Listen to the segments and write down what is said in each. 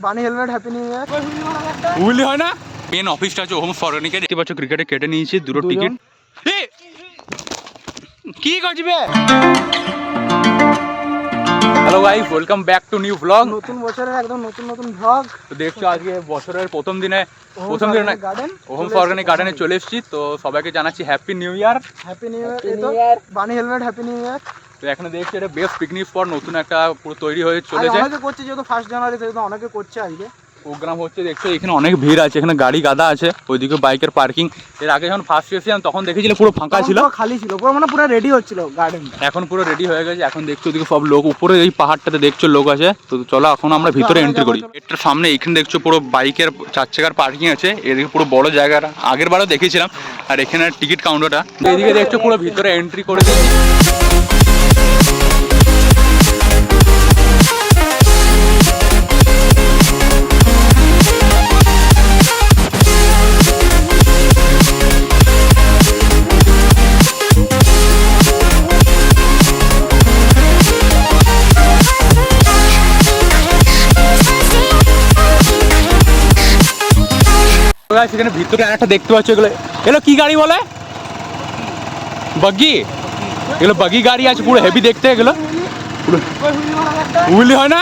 Bunny helmet happy new year wheelie হয় না? Main অফিসটা আছে হোম ফরেনিকে দেখতে পাচ্ছ ক্রিকেটে কেটে নিয়েছি দুটো টিকিট কি করছিবে? Hello guys welcome back to new blog নতুন বছরের একদম নতুন নতুন ভ্লগ তো দেখছ আজকে বছরের প্রথম দিনে প্রথম দিনে গার্ডেন হোম অর্গানিক গার্ডেনে চলে এসেছি তো সবাইকে জানাচ্ছি happy new year happy new year bunny helmet happy new year তো এখানে দেখছি এটা বেস্ট পিকনিক স্পট নতুন একটা পুরো তৈরি হয়ে চলেছে। অনেকে করছে যেহেতু ফার্স্ট জানুয়ারি সেহেতু অনেকে করছে আজকে। প্রোগ্রাম হচ্ছে দেখছ এখানে অনেক ভিড় আছে এখানে গাড়ি গাদা আছে ওইদিকে বাইকের পার্কিং এর আগে যখন ফার্স্ট এসেছিলাম তখন দেখেছিলে পুরো ফাঁকা ছিল। খালি ছিল পুরো মানে পুরো রেডি হচ্ছিল গার্ডেনটা এখন পুরো রেডি হয়ে গেছে এখন দেখছ ওদিকে সব লোক উপরে এই পাহাড়টাতে দেখছ লোক আছে। তো চলো এখন আমরা ভিতরে এন্ট্রি করি। এটার সামনে এখানে দেখছ পুরো বাইকের চার চাকার পার্কিং আছে এদিকে পুরো বড় জায়গাটা আগের বারও দেখেছিলাম। আর এখানে টিকিট কাউন্টারটা এদিকে দেখছ পুরো ভিতরে এন্ট্রি করে দিয়েছি। Guys, এখানে ভিতরে আরেকটা দেখতে পাচ্ছ এগুলো। এগুলো কি গাড়ি বলে? বাগি? এগুলো বাগি গাড়ি আছে পুরো হেভি দেখতে এগুলো। পুরো হয় না?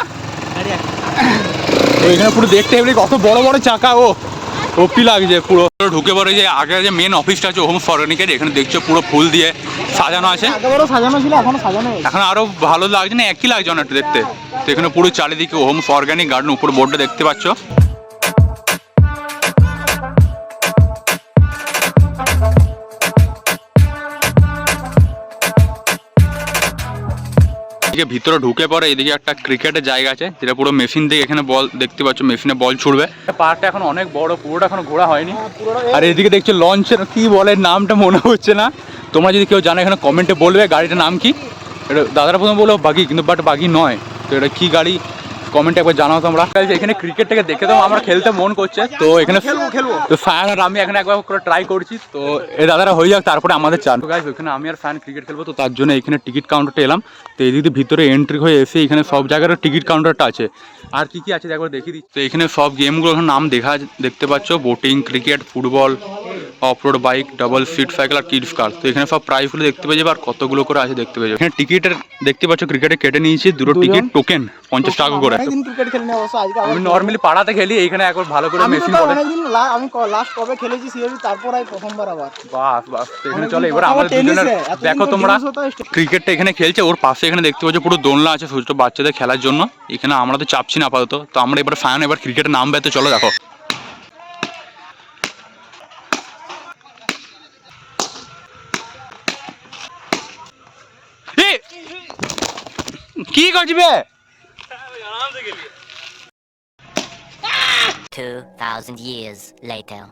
এখানে পুরো দেখতে হেভি কত বড় বড় চাকা ও। ওপি লাগছে পুরো। ঢুকে পড়ে যে আগে যে মেন অফিসটা আছে হোম ফরেনিকের এখানে দেখছ পুরো ফুল দিয়ে সাজানো আছে। সাজানো ছিল এখনও সাজানো এখন আরও ভালো লাগছে না একই লাগছে অনেকটা দেখতে। তো এখানে পুরো চারিদিকে হোম অর্গানিক গার্ডেন উপর বোর্ডটা দেখতে পাচ্ছ। এদিকে ভিতরে ঢুকে পরে এদিকে একটা ক্রিকেটের জায়গা আছে যেটা পুরো মেশিন দিয়ে এখানে বল দেখতে পাচ্ছ মেশিনে বল ছুড়বে। পার্কটা এখন অনেক বড় পুরোটা এখন ঘোরা হয়নি। আর এদিকে দেখছ লঞ্চের কি বলে নামটা মনে হচ্ছে না। তোমরা যদি কেউ জানো এখানে কমেন্টে বলবে গাড়িটার নাম কি। এটা দাদারা প্রথমে বলল বাগি কিন্তু বাট বাগি নয়। তো এটা কি গাড়ি? কমেন্টে একবার জানাও তোমরা। এখানে ক্রিকেটটাকে দেখে তো আমার খেলতে মন করছে। তো এখানে খেলব খেলব। তো ফ্যান আর আমি এখানে একবার করে ট্রাই করছি। তো এই দাদারা হয়ে যাক তারপরে আমাদের চান তো গাইজ ওখানে আমি আর ফ্যান ক্রিকেট খেলব তো তার জন্য এখানে টিকিট কাউন্টারটা এলাম। তো এদিক দিয়ে ভিতরে এন্ট্রি হয়ে এসে এখানে সব জায়গার টিকিট কাউন্টারটা আছে। আর কি কি আছে একবার দেখিয়ে দিচ্ছি। তো এখানে সব গেমগুলো নাম দেখা দেখতে পাচ্ছ? Boating cricket football offroad bike double seat cycle আর কিডস কার। তো এখানে সব প্রাইসগুলো দেখতে পেয়ে যাবে আর কতগুলো করে আছে দেখতে পেয়ে যাবে। এখানে টিকিটের দেখতে পাচ্ছ ক্রিকেটে কেটে নিয়েছি দুটো টিকিট টোকেন পঞ্চাশ টাকা করে। আমি নর্মালি পাড়াতে খেলি এখানে একবার ভালো করে মেশিন করে আমি লাস্ট কবে খেলেছি সিএবি তারপর আই প্রথমবার আবার। বাস বাস এখানে চলো এবার আমাদের দুজনের দেখো তোমরা। ক্রিকেটটা এখানে খেলছে ওর পাশে এখানে দেখতে পাচ্ছ পুরো দোলনা আছে ছোট ছোট বাচ্চাদের খেলার জন্য। এখানে আমরা তো চাপছি না আপাতত তো আমরা এবার ফাইন এবার ক্রিকেটের নাম তো চলো দেখো। निकल जिबे 2000 years later.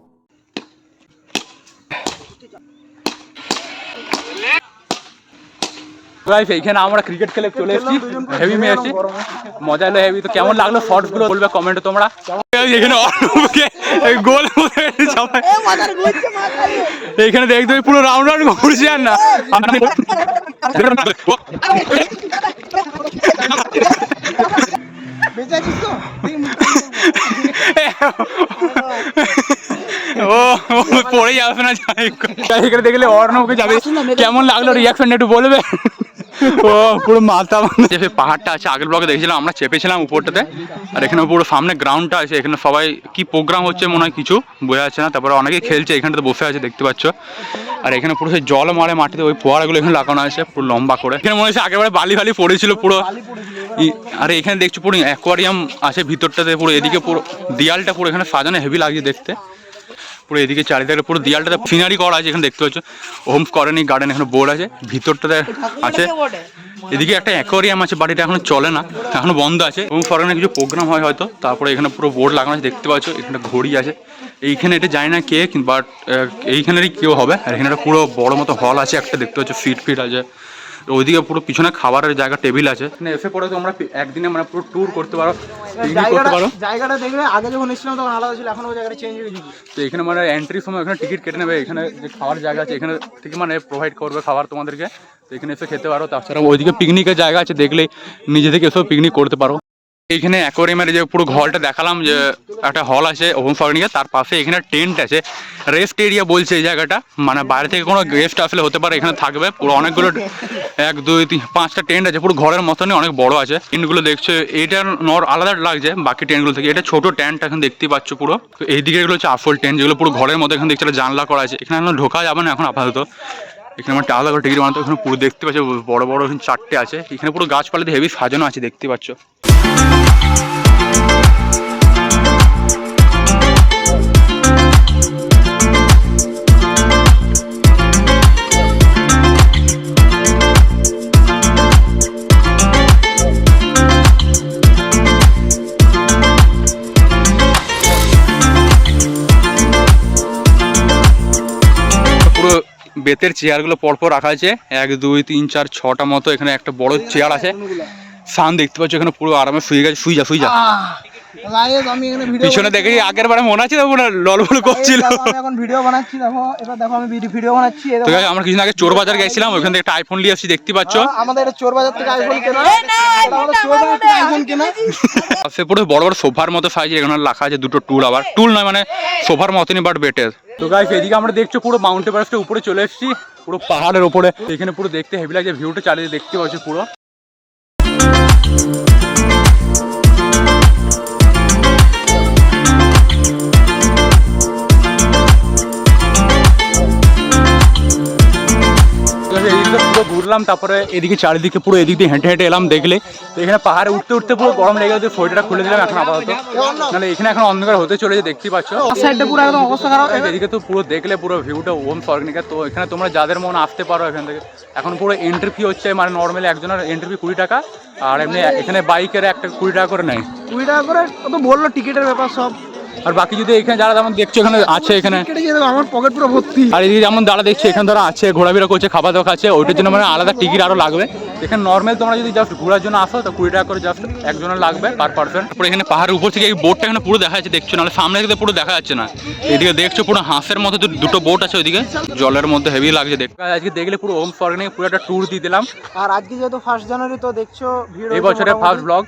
গাইস এইখানে আমরা ক্রিকেট খেলে চলে এসেছি হেভি খেলে ম্যাচ মজা হলো হেভি তো কেমন লাগল শর্টসগুলো বলবে কমেন্টে তোমরা। এখানে অর্ণবকে গোল সবাই। এইখানে দেখতে পুরো রাউন্ড রাউন্ড ঘুরছে আর না। ও পড়ে যাবে না যাই এখানে দেখলে অর্ণবকে যাবে। কেমন লাগল রিয়াকশন একটু বলবে? ও, পুরো মাথা যে পাহাড়টা আছে, আগের ব্লগে দেখেছিলাম, আমরা চেপেছিলাম উপরটাতে। আর এখানে পুরো সামনে গ্রাউন্ডটা আছে, এখানে সবাই কি প্রোগ্রাম হচ্ছে মনে হয় কিছু বোঝা যাচ্ছে না। তারপরে অনেকেই খেলছে, এখানটাতে বসে আছে, দেখতে পাচ্ছ। আর এখানে পুরো সেই জল মারে মাটিতে, ওই ফোয়ারাগুলো এখানে লাগানো আছে, পুরো লম্বা করে। এখানে মনে হচ্ছে আগেবারে বালি ফালি পড়েছিল পুরো। আরে এখানে দেখছ পুরো অ্যাকোয়ারিয়াম আছে ভিতরটাতে, পুরো এদিকে পুরো দেয়ালটা পুরো এখানে সাজানো হেভি লাগছে দেখতে। পুরো এদিকে চারিদিকে পুরো দেয়ালটাতে সিনারি করা আছে, এখানে দেখতে পাচ্ছ। হোম করেনি গার্ডেন এখানে বোর্ড আছে, ভিতরটাতে আছে। এদিকে একটা অ্যাকোয়ারিয়াম আছে, বাড়িটা এখনও চলে না, এখনও বন্ধ আছে। হোম ফরেনে কিছু প্রোগ্রাম হয় হয়তো, তারপরে এখানে পুরো বোর্ড লাগানো আছে, দেখতে পাচ্ছ, এখানে ঘড়ি আছে। এইখানে এটা জানি না কে বাট এইখানেরই কেউ হবে, আর এখানে একটা পুরো বড় মতো হল আছে, একটা দেখতে পাচ্ছ ফিট ফিট আছে। ওইদিকে পুরো পিছনে খাবারের জায়গা টেবিল আছে। এসে পরে তোমরা আমরা একদিনে মানে পুরো ট্যুর করতে পারো পিকনিক করতে জায়গাটা পারো। জায়গাটা দেখবে আগে যখন এসেছিলাম তখন আলাদা ছিল এখন ওই জায়গাটা চেঞ্জ হয়ে গেছে। তো এখানে মানে এন্ট্রির সময় এখানে টিকিট কেটে নেবে এখানে যে খাওয়ার জায়গা আছে এখানে থেকে মানে প্রোভাইড করবে খাবার তোমাদেরকে। তো এখানে এসে খেতে পারো তাছাড়া ওইদিকে পিকনিকের জায়গা আছে দেখলেই নিজে থেকে এসেও পিকনিক করতে পারো। এখানে অ্যাকোরিয়ামের যে পুরো ঘরটা দেখালাম যে একটা হল আছে ওপেন ফরনিকে তার পাশে এখানে টেন্ট আছে। রেস্ট এরিয়া বলছে এই জায়গাটা। মানে বাইরে থেকে কোনো গেস্ট আসলে হতে পারে এখানে থাকবে। পুরো অনেকগুলো এক দুই তিন পাঁচটা টেন্ট আছে। পুরো ঘরের মতনই অনেক বড় আছে। টেন্টগুলো দেখছ এইটার নর আলাদা লাগছে বাকি টেন্টগুলো থেকে। এটা ছোট টেন্ট এখন দেখতে পাচ্ছ পুরো। তো এই দিকে এগুলো হচ্ছে আসল টেন্ট যেগুলো পুরো ঘরের মধ্যে এখানে দেখছি জানলা করা আছে। এখানে এখন ঢোকা যাবে না এখন আপাতত। এখানে আমার আলাদা করে টিকিট বানাতে। এখানে পুরো দেখতে পাচ্ছ বড় বড় এখানে চারটে আছে। এখানে পুরো গাছপালা দিয়ে হেভি সাজানো আছে দেখতে পাচ্ছ। বেতের চেয়ারগুলো পরপর রাখা আছে। এক, দুই, তিন, চার, ছটা মতো এখানে একটা বড় চেয়ার আছে। সান দেখতে পাচ্ছ এখানে পুরো আরামে শুয়ে গেছে শুই যা শুই যা। পিছনে দেখে আগের বারে মনে আছে তো মনে লল বল করছিল আমরা কিছুদিন আগে চোর বাজার গেছিলাম ওইখান থেকে একটা আইফোন নিয়ে আসছি দেখতে পাচ্ছ? আমাদের সে পুরো বড় বড় সোফার মতো সাইজে এখানে রাখা আছে দুটো টুল আবার। টুল নয় মানে সোফার মতনই বাট বেটের তো গাইস এদিকে আমরা দেখছ পুরো মাউন্ট এভারেস্টের উপরে চলে এসেছি, পুরো পাহাড়ের উপরে। এখানে পুরো দেখতে হেভি লাগছে ভিউটা চালিয়ে দেখতে পাচ্ছি পুরো। ঘুরলাম তারপরে এদিকে চারিদিকে পুরো এদিক দিয়ে হেঁটে হেঁটে এলাম দেখলে। তো এখানে পাহাড়ে উঠতে উঠতে পুরো গরম লেগে গেছে সোয়েটারটা খুলে দিলাম এখন আপাতত। নাহলে এখানে এখন অন্ধকার হতে চলেছে দেখতে পাচ্ছ। সাইডটা পুরো একদম অবস্থা খারাপ। এদিকে তো পুরো দেখলে পুরো ভিউটা ওম স্বর্গনিকা তো এখানে তোমরা যাদের মন আসতে পারো এখান থেকে। এখন পুরো এন্ট্রি ফি হচ্ছে মানে নর্মালি একজনের এন্ট্রি ফি কুড়ি টাকা আর এমনি এখানে বাইকের একটা কুড়ি টাকা করে নেয়। কুড়ি টাকা করে তো বলল টিকিটের ব্যাপার সব। আর বাকি যদি এখানে যারা যেমন দেখছ এখানে আছে এখানে। আমার পকেট পুরো ভর্তি। আর এই যেমন দাঁড়া দেখছে এখানে ধরো আছে ঘোরাফেরা করছে খাবার দাওয়া খাচ্ছে ওইটার জন্য মানে আলাদা টিকিট আরও লাগবে। এখানে নর্মাল তোমরা যদি জাস্ট ঘোরার জন্য আসো তো কুড়ি টাকা করে জাস্ট একজনের লাগবে পার পার্সন তারপরে এখানে পাহাড়ের উপর থেকে এই বোটটা এখানে পুরো দেখা যাচ্ছে দেখছ? নাহলে সামনে থেকে পুরো দেখা যাচ্ছে না। এদিকে দেখছ পুরো হাঁসের মতো দুটো বোট আছে ওইদিকে। জলের মধ্যে হেভি লাগছে দেখতে। আজকে দেখলে পুরো ওম স্বর্গ নিয়ে পুরো একটা ট্যুর দিয়ে দিলাম। আর আজকে যেহেতু ফার্স্ট জানুয়ারি তো দেখছ এই বছরের ফার্স্ট ব্লগ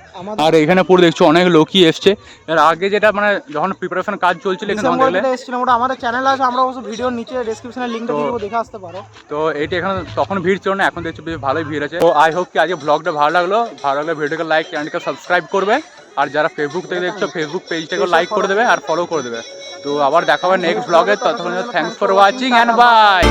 আর এখানে পুরো দেখছ অনেক লোকই এসছে। এর আগে যেটা মানে যখন প্রিপারেশন কাজ চলছিল এখানে এসেছিলাম ওটা আমাদের চ্যানেল আছে আমরা অবশ্য ভিডিওর নিচে ডেসক্রিপশনে লিঙ্কটা দিয়ে দেবো দেখে আসতে পারো। তো এইটা এখানে তখন ভিড় ছিল না এখন দেখছি বেশ ভালোই ভিড় আছে। তো আই হোপ কি আজকে ব্লগটা ভালো লাগল ভালো লাগলে ভিডিওকে লাইক চ্যানেলকে সাবস্ক্রাইব করবে আর যারা ফেসবুক থেকে দেখছ ফেসবুক পেজটাকে লাইক করে দেবে আর ফলো করে দেবে তো আবার দেখা হবে নেক্সট ব্লগে ততক্ষণ thanks for watching and bye